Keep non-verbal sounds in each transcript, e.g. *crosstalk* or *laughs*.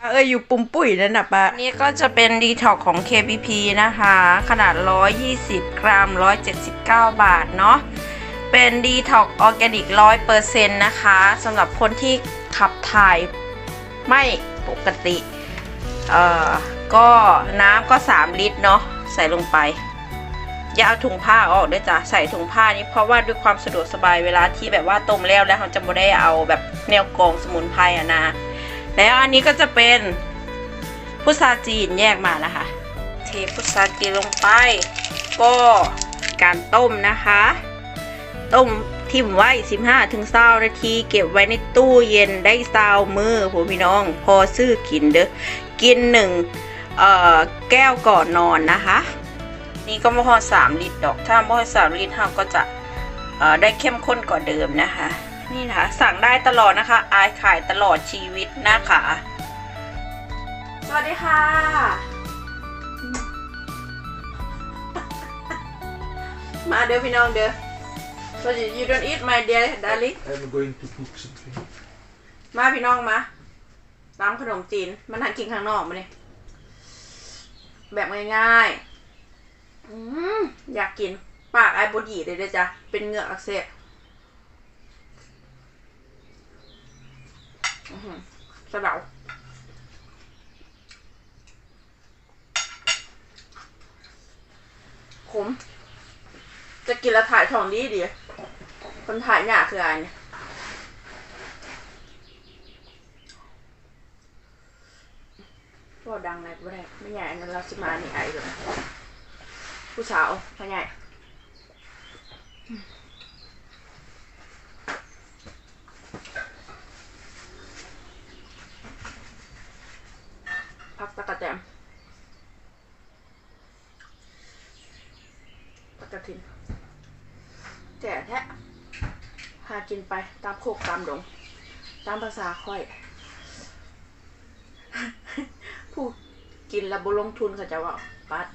เอ้ยอยู่ปุ่มปุ๋ยนั่นนะปะนี่ก็จะเป็นดีท็อกของ KPP นะคะ ขนาด 120 กรัม 179 บาทเนาะเป็นดีท็อกออร์แกนิก 100%นะคะสำหรับคนที่ขับถ่ายไม่ปกติเอ่อก็น้ำก็ 3 ลิตรเนาะใส่ลงไป อย่าเอาถุงผ้าออกด้วยจ้ะใส่ถุงผ้านี้เพราะว่าด้วยความสะดวกสบายเวลาที่แบบว่าต้มแล้วแล้วเขาจะไม่ได้เอาแบบแนวกองสมุนไพรอะนะ แล้วอันนี้ก็จะเป็นพุทราจีนแยกมานะคะ เทพุทราจีนลงไป ก็การต้มนะคะ ต้มทิ่มไว้ 15ถึง20นาที เก็บไว้ในตู้เย็นได้ซาวมือผมพี่น้อง พอซื้อกินเด้อกินหนึ่งเอ่อแก้วก่อนนอนนะคะ นี่ก็ม่พอ3ลิตรดอก ถ้าม่พอ3ลิตรเราก็จะเอ่อได้เข้มข้นกว่าเดิมนะคะ นี่นะคะสั่งได้ตลอดนะคะ อายขายตลอดชีวิตนะคะ สวัสดีค่ะ มาเด้อพี่น้องเด้อ so you you don't eat my dear darling I'm going to cook something. มาพี่น้องมาตามขนมจีนมันหันกินข้างนอกมาเนี่ยแบบง่ายๆ อืมอยากกิน ปากไอ้บดีเลยเด้อจ้ะ เป็นเหงือกอักเสบอื้อหือ สะเดาขม จะกินแล้วถ่ายทองดีดี คนถ่ายหนาคืออะไรเนี่ยก็ดังในก็ได้ไม่ใหญ่นนั้นเราสิมานี่ไอ้เลยผู้สาวพ่อใหญ่พักตะกะแตมากินแจ่แท้หากินไปตามโคกตามดง ตามภาษาค่อย ผู้กินแล้วบลงทุนเขาจะว่าปัด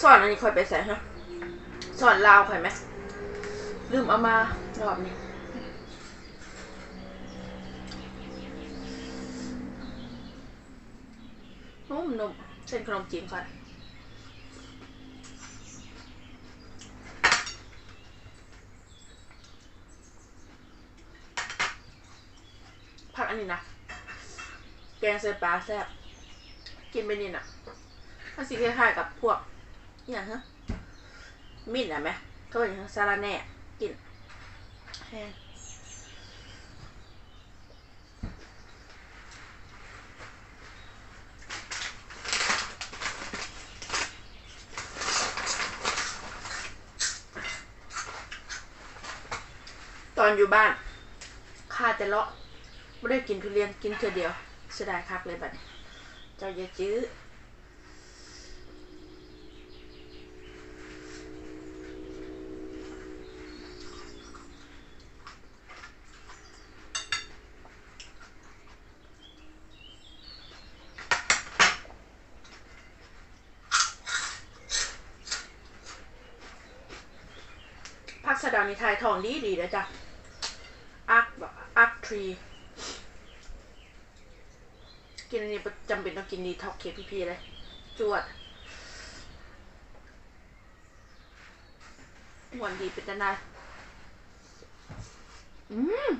สอนอันนี้ค่อยไปใส่ฮะสอนลาวค่อยไหมลืมเอามารอบนี้ นุ่มนุ่มเส้นขนมจีนค่ะผักอันนี้นะ แกงใส่ปลาแซ่บ กินไปนี่น่ะมันสิคล้ายๆกับพวกอย่างฮะ มิ้นท์อะไหมเขาเป็นอย่างซาลาแหน่กินแห้ง อนอยู่บ้านข้าแต่เลาะไม่ได้กินทุเรียนกินเธอเดียวเสียดายคักเลยบัดเจ้าอย่าจื้อผักสะดาในไทยทองดีดีนะจ๊ะ ทรีกินอันนี้ประจำเป็นต้องกินดีท็อกเคพีพีเลย จวดหวานดีเป็นนาอืม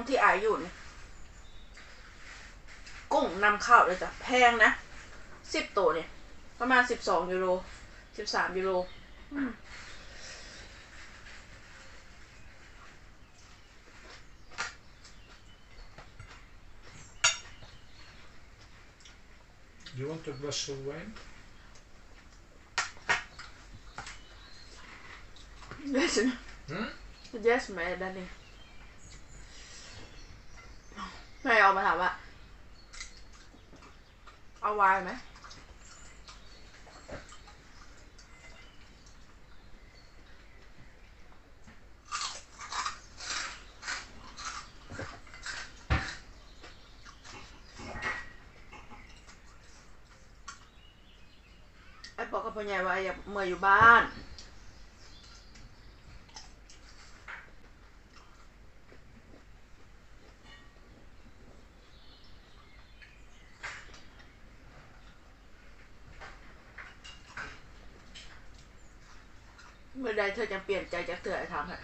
ตรงที่อายอยู่เนี่ยกุ้งนำเข้าเลยจ้ะแพงนะสิบตัวเนี่ย ประมาณสิบสองยูโรสิบสามยูโรอืม You want a glass of wine? Yes. Mm? Yes ไหมด้านนี้ แม่เอามาถามว่าเอาไวน์ไหมไอ้บอกกับพ่อใหญ่ว่าอย่าเมื่ออยู่บ้าน เมื่อใดเธอจะเปลี่ยนใจจากเตือไอ้ทำให้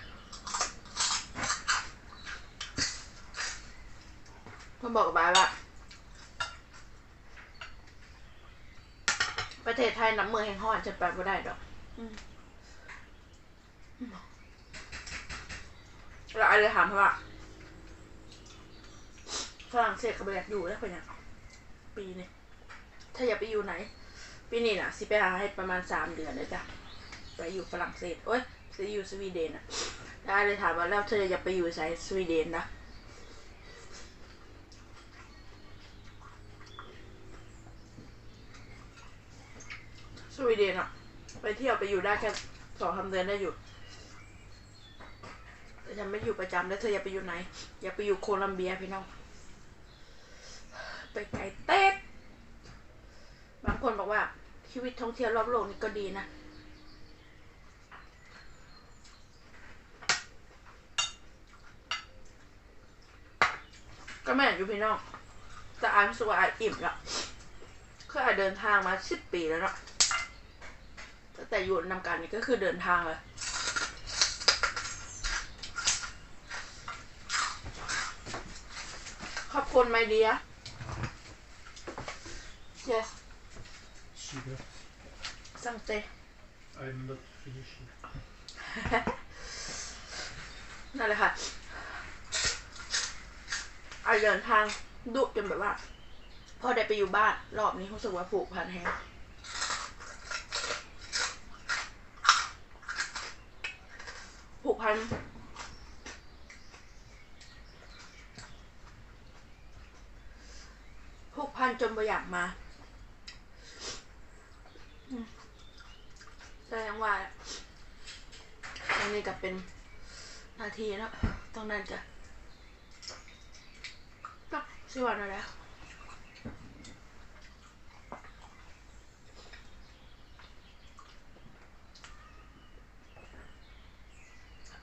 พ่อบอกกับบายว่า ประเทศไทยน้ำมือแห่งห้อนจะแปลว่าได้ดอกอืมแล้วไอ้เลยถามเขาว่าฝรั่งเศสกับอยากอยู่ได้เป็นยังปีนี้ถ้าอยากไปอยู่ไหน ปีนี้น่ะ สิไปหาให้ประมาณสามเดือนเลยจ้ะ ไปอยู่ฝรั่งเศสโอ้ยจะอยู่สวีเดนอะไอ้เลยถามว่าแล้วเธออยากไปอยู่ไสสวีเดนนะสวีเดนอะไปเที่ยวไปอยู่ได้แค่สองสาเดือนได้อยู่แต่ยังไม่อยู่ประจำแล้วเธออยากไปอยู่ไหน อยากไปอยู่โคลัมเบียพี่น้อง ไปไกลเต๊กบางคนบอกว่าชีวิตท่องเที่ยวรอบโลกนี่ก็ดีนะ ก็แม่นอยู่พี่น้องแต่อายรู้สึกว่าอายอิ่มแล้วคืออายเดินทางมาสิบปีแล้วเนาะตั้งแต่อยู่นำการนี่ก็คือเดินทางเลยขอบคุณไมเดีย yes Sugar. สั่งเจ I'm not finishing. นั่นเลยค่ะ ไอเดินทางดุจนแบบว่า พอได้ไปอยู่บ้าน รอบนี้รู้สึกว่าผูกพันแฮงผูกพันผูกพันจนบ่อยากมาแต่ยังว่าอันนี้ก็เป็นนาทีแล้วตรงนั้นจะ สิวันแล้ว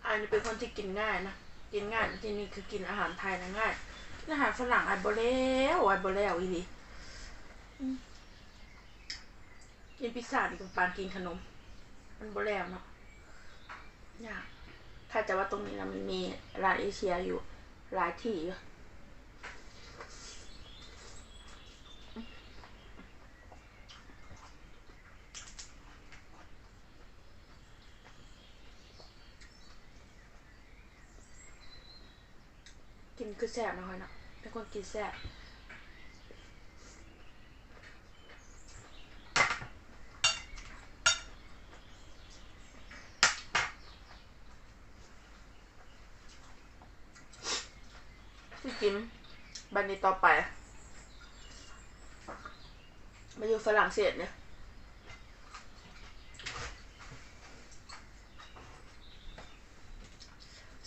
อันนี้เป็นคนที่กินง่ายนะ กินง่ายที่นี่คือกินอาหารไทยนะง่าย อาหารฝรั่งไอ้บแล้วไอ้บแล้วอีนีกินพิซซ่าดีกว่าปานกินขนม มันบแล้วเนาะยากถ้าจะว่าตรงนี้นะมันมีร้านเอเชียอยู่หลายที่อยู่ คือแซ่บนะค่อยเนาะเป็นคนกินแซ่บที่กินบันนี้ต่อไป มาอยู่ฝรั่งเศสเนี่ย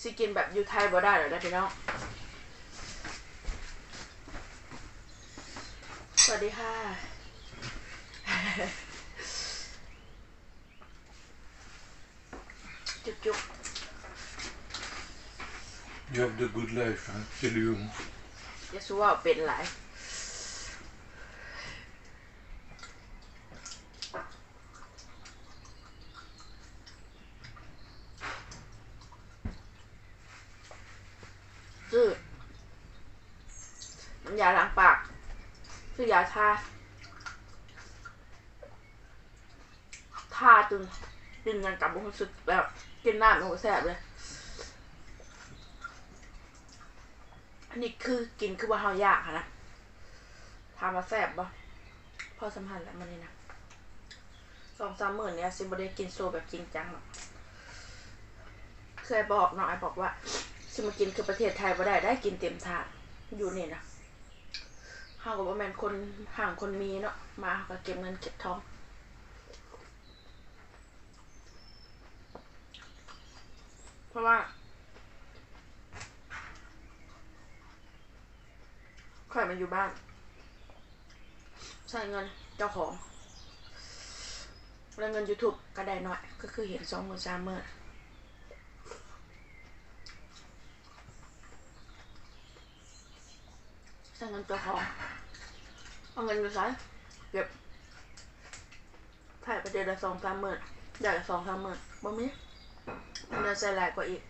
สิกินแบบอยู่ไทยบ่ได้หรอกนะพี่น้อง สวัสดีค่ะ จุ๊บจุ๊บ You have the good life, hein? C'est Lyon. จะสู้ว่าเป็นไรซื้อน้ำยาล้างปาก ซื้อยาทาทาจนกินกันกับรู้สึกแบบกินน้ำโอ้โหแสบเลยอันนี้คือกินคือว่าเฮายากนะถามาแซ่บบ่พอสำคัญแล้วมันนี่นะสองสามหมื่นเนี่ยซิมบได้กินโซแบบจริงจังหรอกเคยบอกน้องไอบอกว่าสิมากินคือประเทศไทยบ่ได้ได้กินเต็มถาดอยู่นี่นะ ห่างกับว่าแมนคนห่างคนมีเนาะมาก็เก็บเงินเก็บทองเพราะว่าข่อยมาอยู่บ้านใช้เงินเจ้าของแล้วเงิน YouTube ก็ได้น้อย ก็คือเห็นสองหมื่นสามหมื่นใช้เงินเจ้าของ เอาเงินไปใช้เก็บถ่ายไปเดือนละสองสามหมื่นได้ละสองสามหมื่นบ่มีเงินใส่หลายกว่าอีก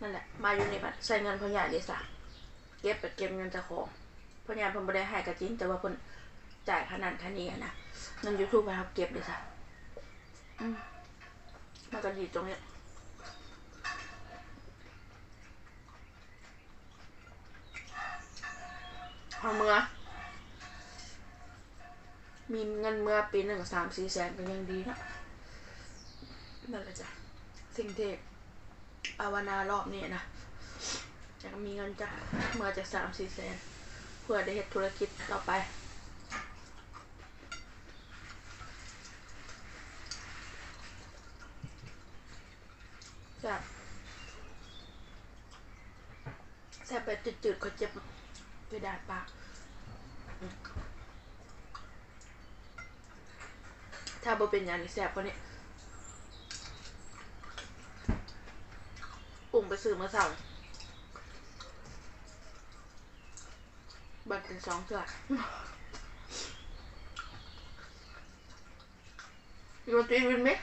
นั่นแหละ มาอยู่นี่บัดใส่เงินพ่อใหญ่เลยสะเก็บไปเก็บเงินเจ้าของพ่อใหญ่เพิ่นบ่ได้ให้ก็จริงแต่ว่าเพิ่นจ่ายขนาดค่านี้นะเงิน YouTube ไปครับเก็บเลยจ้ะอืมมันก็ดีตรงเนี้ยเอาเมื่อ มีเงินเมื่อปีหนึ่งสามสี่แสนก็ยังดีนะนั่นแหละจ้ะสิ่งที่ภาวนารอบนี้นะจะมีเงินจากเมื่อจากสามสี่แสนเพื่อได้เฮ็ดธุรกิจต่อไปแซ่แซ่บแบบจืดๆก็เจ็บไปดาดปากอืม ถ้าบ่เป็นอย่างนี้แซ่บกว่านี้ปุ่งไปซื้อมาสั่งบัตรเป็นสองเถื่อ You want to eat with me?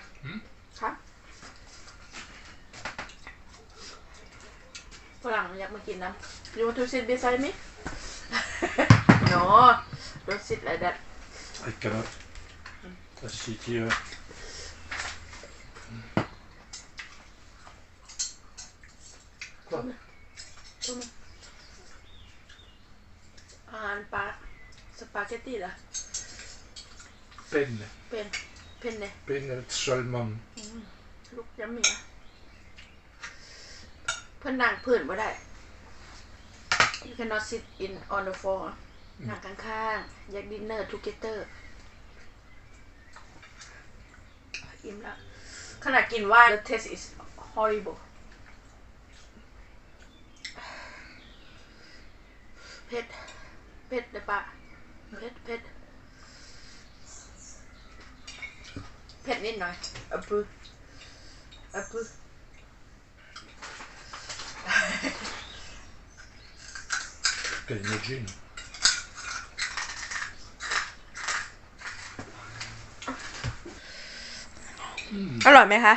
ครับฝรั่งอยากมากินน้ำ You want to sit beside me? no don't sit like that I cannot. I sit here. ต้มต้มอาหารปลาสปาเกตตี้เหรอ Penne. เป็นเพนเนี่ย Penne salmon. ลูกยำเมียเพื่อนนั่งพื้นบ่ได้ you cannot sit in on the floor นั่งข้างๆอยากดินเนอร์ together อิ่ มแล้วขนาดกินว่า the taste is horrible เผ็ดเผ็ดเด้อปะเผ็ดเผ็ดเผ็ดนิดหน่อยอะปึอะปึ Can you imagine? อร่อยไหมคะ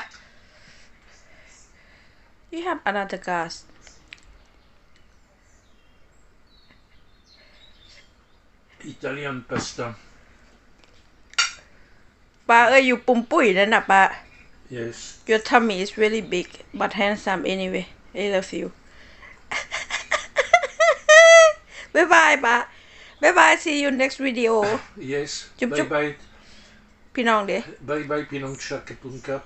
You have another glass Italian pasta. ปลาเอ้ยอยู่ปุ่มปุ้ยนั่นน่ะปลา Yes. Your tummy is really big but handsome anyway I love you *laughs* บ๊ายบายปะบ๊ายบาย see you next video Yes. Chup, bye chup. bye. พี่น้องเด้ Bye bye Pinong Chakapunkap.